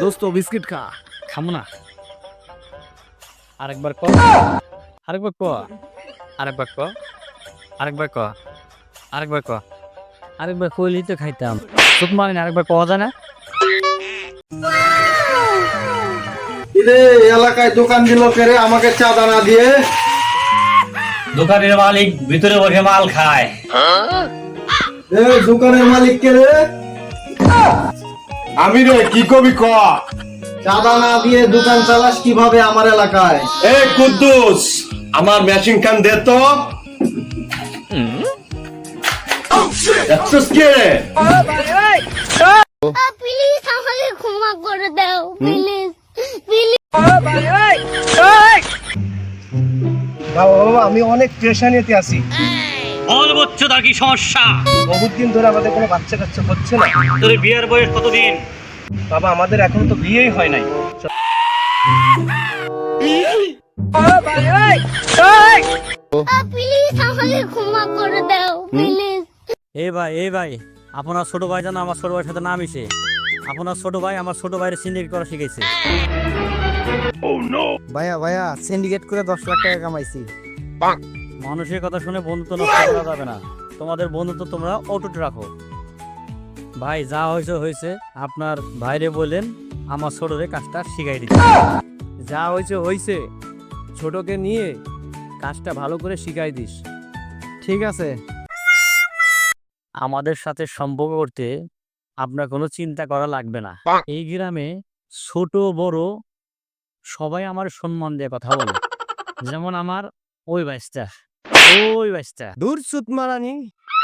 দোস্ত বিস্কিট খা। খামো না। আরেকবার ক। আরেকবার ক। আরেকবার ক। আরেকবার ক। আরেকবার ক। আরেকবার কইলেই তো খাইতাম। চুপ মানে আরেকবার কওয়া যায় না। রে এলাকায় দোকান দিল কেরে আমাকে চাঁদা না দিয়ে। দোকানের মালিক ভিতরে বসে মাল খায়। দোকানের মালিক কে রে? আমি রে কি কবি ক? চাঁদা না দিয়ে দোকান চালাস কীভাবে আমার এলাকায়? এ কুদ্দুস আমার মেশিন খান দে তো। দেখছিস কে? প্লিজ আমাকে ক্ষমা করে দাও প্লিজ প্লিজ বাবা বাবা আমি অনেক টেনশনেতে আছি বল বচ্চ তার কি সমস্যা? বহুত দিন ধরে আমাদের কোনো বাচ্চা কাচ্চা হচ্ছে না। তোর বিয়ের বয়স কতদিন? বাবা আমাদের এখন তো বিয়েই হয় নাই। প্লিজ আমাকে ক্ষমা করে দাও প্লিজ এ ভাই এ ভাই আপনার ছোট ভাই জানা আমার ছোট ভাইয়ের সাথে নাম মিশে। আপনার ছোট ভাই আমার ছোট ভাইয়ের সিন্ডিকেট করা শিখেছে। ভাইয়া ভাইয়া সিন্ডিকেট করে দশ লাখ টাকা কামাইছি। মানুষের কথা শুনে বন্ধুত্ব নষ্ট করা যাবে না। তোমাদের বন্ধুত্ব তোমরা অটুট রাখো। ভাই, যা হয়েছে হয়েছে। আপনার ভাইরে বললেন, আমার ছোটরে কাজটা শিখাই দিতে যা হয়েছে হয়েছে। ছোটকে নিয়ে কাজটা ভালো করে শিখাই দিস। ঠিক আছে? আমাদের সাথে সম্পর্ক করতে আপনার কোনো চিন্তা করা লাগবে না। এই গ্রামে ছোট, বড় সবাই আমার সম্মান দিয়ে কথা বলে। যেমন আমার ওই বাইসটা ওই বাইসটা দূর সুত মারানি ইয়েস